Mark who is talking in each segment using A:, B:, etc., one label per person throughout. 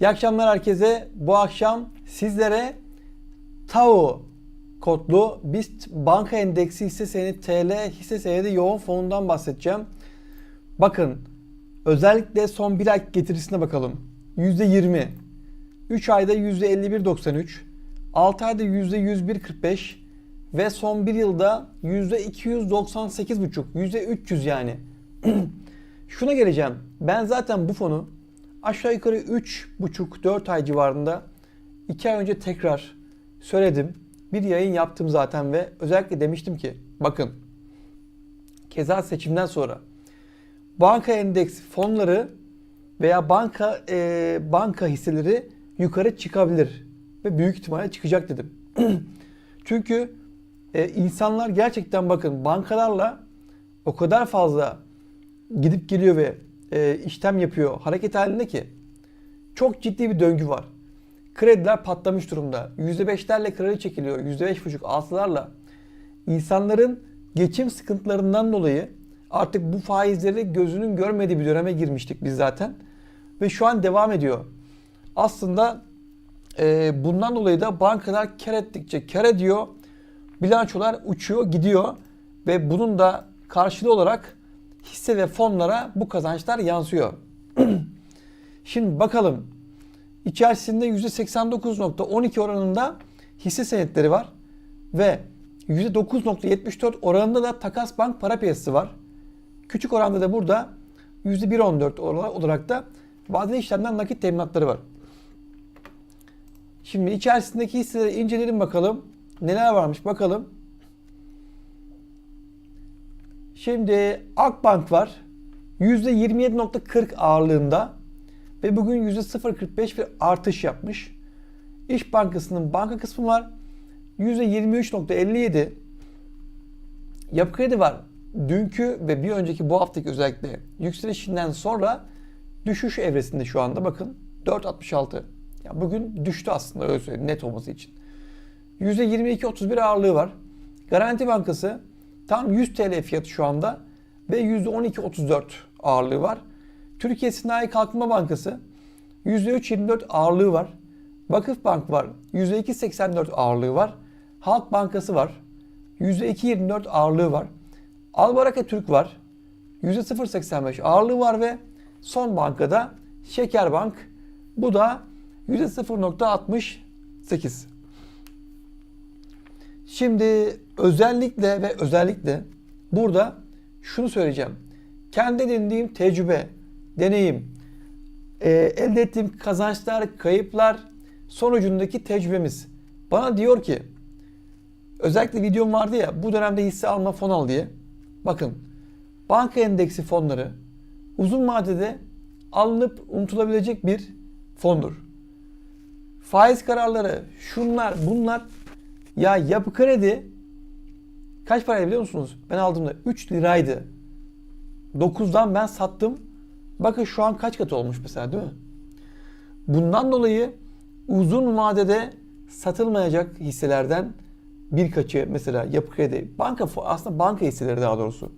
A: İyi akşamlar herkese. Bu akşam sizlere TAO kodlu BIST banka endeksi hisse senedi TL hisse senedi yoğun fonundan bahsedeceğim. Bakın özellikle son bir ay getirisine bakalım. %20, 3 ayda %51.93, 6 ayda %101.45 ve son bir yılda %298.5, %300 yani. Şuna geleceğim. Ben zaten bu fonu aşağı yukarı 3,5-4 ay civarında 2 ay önce tekrar söyledim. Bir yayın yaptım zaten ve özellikle demiştim ki bakın keza seçimden sonra banka endeks fonları veya banka e, banka hisseleri yukarı çıkabilir ve büyük ihtimalle çıkacak dedim. Çünkü e, insanlar gerçekten bakın bankalarla o kadar fazla gidip geliyor ve e, işlem yapıyor hareket halinde ki çok ciddi bir döngü var. Krediler patlamış durumda. %5'lerle kredi çekiliyor. %5,5 altılarla. İnsanların geçim sıkıntılarından dolayı artık bu faizleri gözünün görmediği bir döneme girmiştik biz zaten. Ve şu an devam ediyor. Aslında e, bundan dolayı da bankalar kar ettikçe kar ediyor. Bilançolar uçuyor gidiyor. Ve bunun da karşılığı olarak hisse ve fonlara bu kazançlar yansıyor. Şimdi bakalım. İçerisinde %89.12 oranında hisse senetleri var ve %9.74 oranında da takas bank para piyasası var. Küçük oranda da burada %1.14 olarak da vadeli işlemden nakit teminatları var. Şimdi içerisindeki hisseleri inceleyelim bakalım. Neler varmış bakalım. Şimdi Akbank var. %27.40 ağırlığında ve bugün %0.45 bir artış yapmış. İş Bankası'nın banka kısmı var. %23.57 Yapı Kredi var. Dünkü ve bir önceki bu haftaki özellikle yükselişinden sonra düşüş evresinde şu anda bakın 4.66. Ya bugün düştü aslında öyle söyleyeyim net olması için. %22.31 ağırlığı var. Garanti Bankası tam 100 TL fiyatı şu anda ve %12.34 ağırlığı var. Türkiye Sanayi Kalkınma Bankası %3.24 ağırlığı var. Vakıf Bank var. %2.84 ağırlığı var. Halk Bankası var. %2.24 ağırlığı var. Albaraka Türk var. %0.85 ağırlığı var ve son bankada Şekerbank. Bu da %0.68. Şimdi özellikle ve özellikle burada şunu söyleyeceğim. Kendi edindiğim tecrübe, deneyim, e, elde ettiğim kazançlar, kayıplar sonucundaki tecrübemiz bana diyor ki özellikle videom vardı ya bu dönemde hisse alma fon al diye. Bakın banka endeksi fonları uzun vadede alınıp unutulabilecek bir fondur. Faiz kararları şunlar bunlar ya yapı kredi kaç paraydı biliyor musunuz? Ben aldığımda 3 liraydı. 9'dan ben sattım. Bakın şu an kaç katı olmuş mesela değil mi? Bundan dolayı uzun vadede satılmayacak hisselerden birkaçı mesela yapı kredi, banka aslında banka hisseleri daha doğrusu.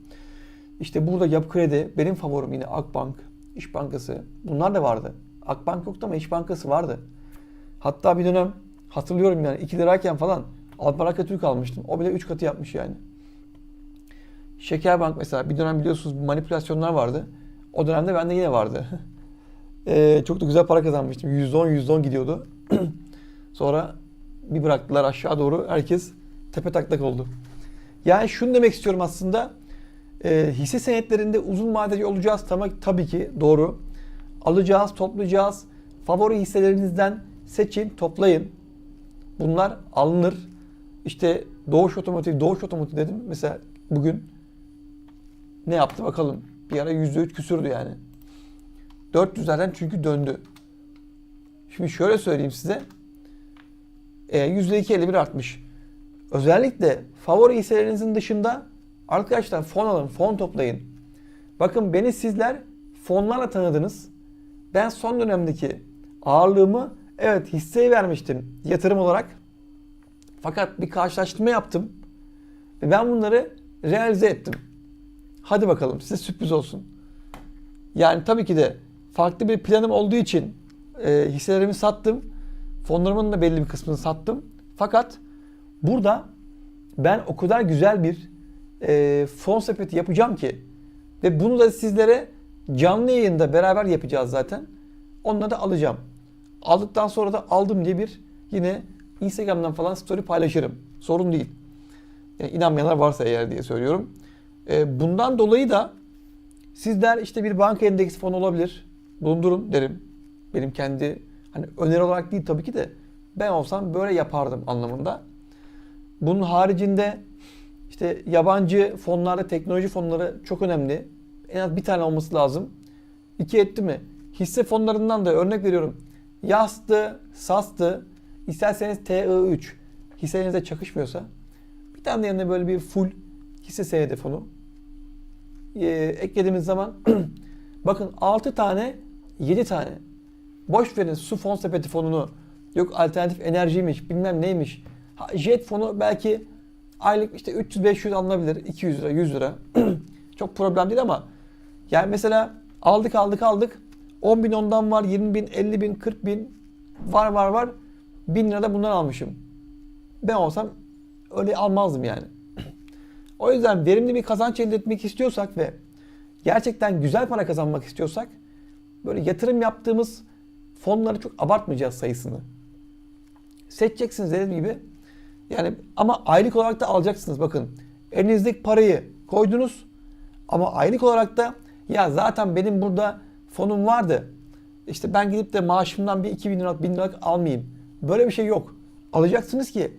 A: İşte burada yapı kredi benim favorim yine Akbank, İş Bankası. Bunlar da vardı. Akbank yoktu ama İş Bankası vardı. Hatta bir dönem hatırlıyorum yani 2 lirayken falan Alparaka Türk almıştım. O bile 3 katı yapmış yani. Şekerbank mesela bir dönem biliyorsunuz manipülasyonlar vardı. O dönemde bende yine vardı. ee, çok da güzel para kazanmıştım. %10 %10 gidiyordu. Sonra bir bıraktılar aşağı doğru herkes tepe taklak oldu. Yani şunu demek istiyorum aslında. E, hisse senetlerinde uzun vadeli olacağız tabii, tabii ki doğru. Alacağız, toplayacağız. Favori hisselerinizden seçin, toplayın. Bunlar alınır. İşte Doğuş Otomotiv, Doğuş Otomotiv dedim. Mesela bugün ne yaptı bakalım. Bir ara %3 küsürdü yani. 400'lerden çünkü döndü. Şimdi şöyle söyleyeyim size. E, %2.51 artmış. Özellikle favori hisselerinizin dışında arkadaşlar fon alın, fon toplayın. Bakın beni sizler fonlarla tanıdınız. Ben son dönemdeki ağırlığımı evet hisseye vermiştim yatırım olarak. Fakat bir karşılaştırma yaptım. Ve ben bunları realize ettim. Hadi bakalım size sürpriz olsun. Yani tabii ki de farklı bir planım olduğu için e, hisselerimi sattım. Fonlarımın da belli bir kısmını sattım. Fakat burada ben o kadar güzel bir e, fon sepeti yapacağım ki ve bunu da sizlere canlı yayında beraber yapacağız zaten. Onları da alacağım. Aldıktan sonra da aldım diye bir yine Instagram'dan falan story paylaşırım. Sorun değil. Yani inanmayanlar varsa eğer diye söylüyorum. E, bundan dolayı da sizler işte bir banka endeksi fonu olabilir. Bulundurun derim. Benim kendi hani öneri olarak değil tabii ki de ben olsam böyle yapardım anlamında. Bunun haricinde işte yabancı fonlarda teknoloji fonları çok önemli. En az bir tane olması lazım. İki etti mi? Hisse fonlarından da örnek veriyorum. YAS'tı, SAS'tı, isterseniz TI3 hissenizde çakışmıyorsa bir tane de yanına böyle bir full hisse senedi fonu e, eklediğimiz zaman bakın 6 tane 7 tane. Boş verin su fon sepeti fonunu. Yok alternatif enerjiymiş bilmem neymiş. Ha, jet fonu belki aylık işte 300-500 alınabilir. 200 lira 100 lira. Çok problem değil ama yani mesela aldık aldık aldık. 10 bin ondan var 20 bin 50 bin 40 bin var var var 1000 lira da bundan almışım ben olsam öyle almazdım yani o yüzden verimli bir kazanç elde etmek istiyorsak ve gerçekten güzel para kazanmak istiyorsak böyle yatırım yaptığımız fonları çok abartmayacağız sayısını. Seçeceksiniz dediğim gibi. Yani ama aylık olarak da alacaksınız bakın. Elinizdeki parayı koydunuz ama aylık olarak da ya zaten benim burada fonum vardı. İşte ben gidip de maaşımdan bir 2000 liralık 1000 liralık almayayım. Böyle bir şey yok. Alacaksınız ki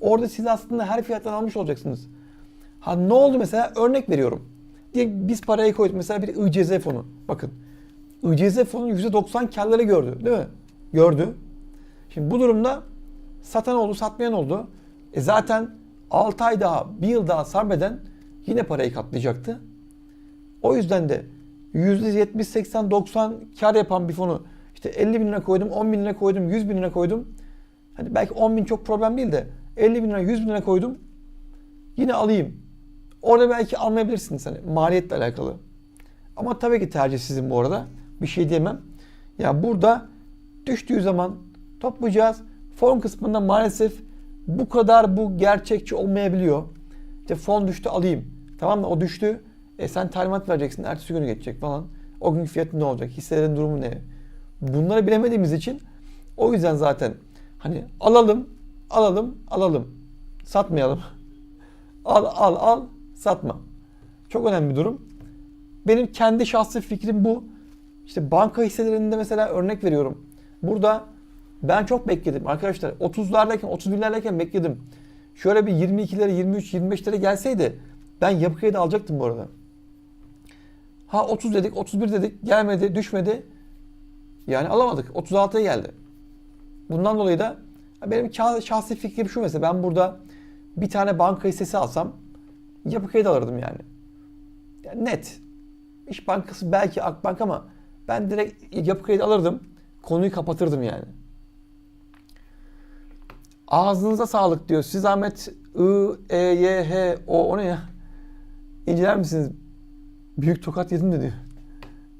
A: orada siz aslında her fiyattan almış olacaksınız. Ha ne oldu mesela? Örnek veriyorum. Diye biz parayı koyduk. Mesela bir ICZ fonu. Bakın. ICZ fonu %90 karları gördü. Değil mi? Gördü. Şimdi bu durumda satan oldu, satmayan oldu. E zaten 6 ay daha, 1 yıl daha sabeden yine parayı katlayacaktı. O yüzden de %70, 80, 90 kar yapan bir fonu işte 50 bin lira koydum, 10 bin lira koydum, 100 bin lira koydum. Hani belki 10 bin çok problem değil de 50 bin lira, 100 bin lira koydum. Yine alayım. Orada belki almayabilirsiniz hani maliyetle alakalı. Ama tabii ki tercih sizin bu arada. Bir şey diyemem. Ya burada düştüğü zaman toplayacağız. Fon kısmında maalesef bu kadar bu gerçekçi olmayabiliyor. İşte fon düştü alayım. Tamam mı? O düştü. E sen talimat vereceksin. Ertesi günü geçecek falan. O günkü fiyatı ne olacak? Hisselerin durumu ne? Bunları bilemediğimiz için o yüzden zaten hani alalım, alalım, alalım. Satmayalım. al, al, al, satma. Çok önemli bir durum. Benim kendi şahsi fikrim bu. İşte banka hisselerinde mesela örnek veriyorum. Burada ben çok bekledim arkadaşlar. 30'lardayken, 31'lerdeyken bekledim. Şöyle bir 22'lere, 23, 25'lere gelseydi ben yapı kredi alacaktım bu arada. Ha 30 dedik, 31 dedik, gelmedi, düşmedi. Yani alamadık. 36'ya geldi. Bundan dolayı da benim şahsi fikrim şu mesela ben burada bir tane banka hissesi alsam yapı kredi alırdım yani. yani net. İş Bankası belki Akbank ama ben direkt yapı kredi alırdım. Konuyu kapatırdım yani. Ağzınıza sağlık diyor. Siz Ahmet I, E, Y, H, O, o ne ya? İnceler misiniz? Büyük tokat yedim de diyor.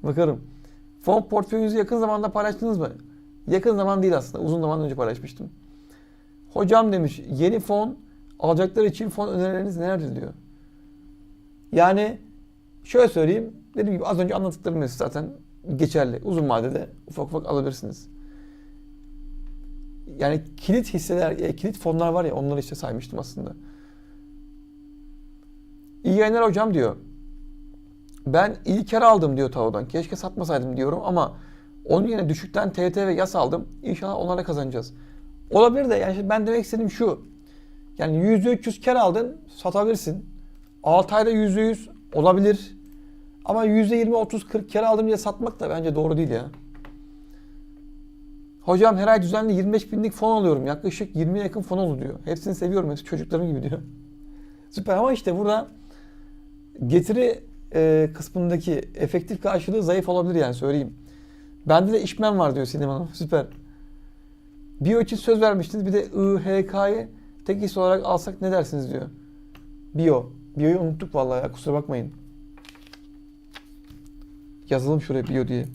A: Bakarım. Fon portföyünüzü yakın zamanda paylaştınız mı? Yakın zaman değil aslında. Uzun zaman önce paylaşmıştım. Hocam demiş yeni fon alacaklar için fon önerileriniz nelerdir diyor. Yani şöyle söyleyeyim. Dediğim gibi az önce anlattıklarım zaten geçerli. Uzun vadede ufak ufak alabilirsiniz. Yani kilit hisseler, e, kilit fonlar var ya onları işte saymıştım aslında. İyi yayınlar hocam diyor. Ben iyi kar aldım diyor Tao'dan. Keşke satmasaydım diyorum ama onun yerine düşükten TT ve yas aldım. İnşallah onlarla kazanacağız. Olabilir de yani ben demek istediğim şu. Yani %300 kar aldın satabilirsin. 6 ayda %100 olabilir. Ama %20, 30, 40 kar aldım diye satmak da bence doğru değil ya. Hocam her ay düzenli 25 binlik fon alıyorum. Yaklaşık 20'ye yakın fon olur diyor. Hepsini seviyorum. Hepsi çocuklarım gibi diyor. Süper ama işte burada getiri e, kısmındaki efektif karşılığı zayıf olabilir yani söyleyeyim. Bende de işmen var diyor Sinem Hanım. Süper. Biyo için söz vermiştiniz. Bir de IHK'yı tek hisse olarak alsak ne dersiniz diyor. Biyo. Biyo'yu unuttuk vallahi ya kusura bakmayın. Yazalım şuraya biyo diye.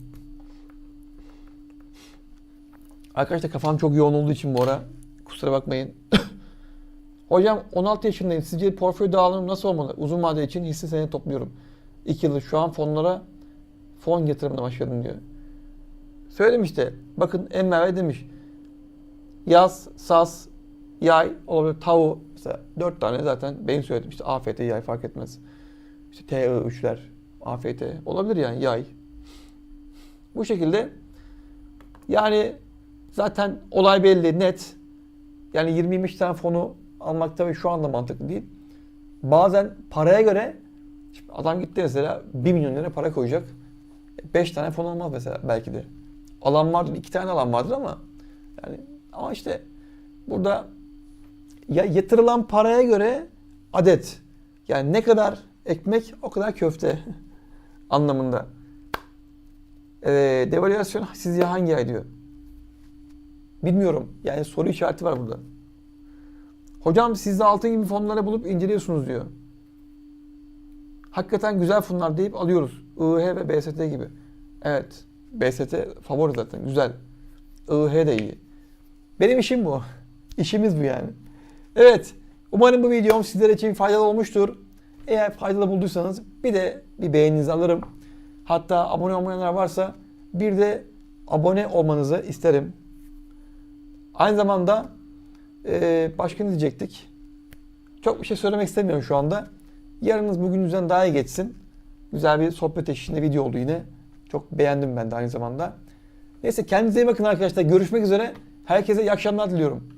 A: Arkadaşlar kafam çok yoğun olduğu için bu ara kusura bakmayın. Hocam 16 yaşındayım. Sizce portföy dağılımı nasıl olmalı? Uzun vade için hisse senedi topluyorum. 2 yıldır şu an fonlara fon yatırımına başladım diyor. Söyledim işte. Bakın Enver demiş. Yaz, saz, yay olabilir. Tavu mesela 4 tane zaten benim söyledim işte AFT yay fark etmez. İşte TI3'ler, AFT olabilir yani yay. Bu şekilde yani zaten olay belli, net. Yani 20-25 tane fonu almak tabii şu anda mantıklı değil. Bazen paraya göre adam gitti mesela 1 milyon lira para koyacak. 5 tane fon olmaz mesela belki de. Alan vardır, 2 tane alan vardır ama yani ama işte burada ya yatırılan paraya göre adet. Yani ne kadar ekmek o kadar köfte anlamında. Ee, devalüasyon sizce hangi ay diyor? Bilmiyorum. Yani soru işareti var burada. Hocam siz de altın gibi fonları bulup inceliyorsunuz diyor. Hakikaten güzel fonlar deyip alıyoruz. IH ve BST gibi. Evet. BST favori zaten. Güzel. IH de iyi. Benim işim bu. İşimiz bu yani. Evet. Umarım bu videom sizler için faydalı olmuştur. Eğer faydalı bulduysanız bir de bir beğeninizi alırım. Hatta abone olmayanlar varsa bir de abone olmanızı isterim. Aynı zamanda eee başka ne diyecektik? Çok bir şey söylemek istemiyorum şu anda. Yarınız bugününüzden daha iyi geçsin. Güzel bir sohbet eşliğinde video oldu yine. Çok beğendim ben de aynı zamanda. Neyse kendinize iyi bakın arkadaşlar. Görüşmek üzere. Herkese iyi akşamlar diliyorum.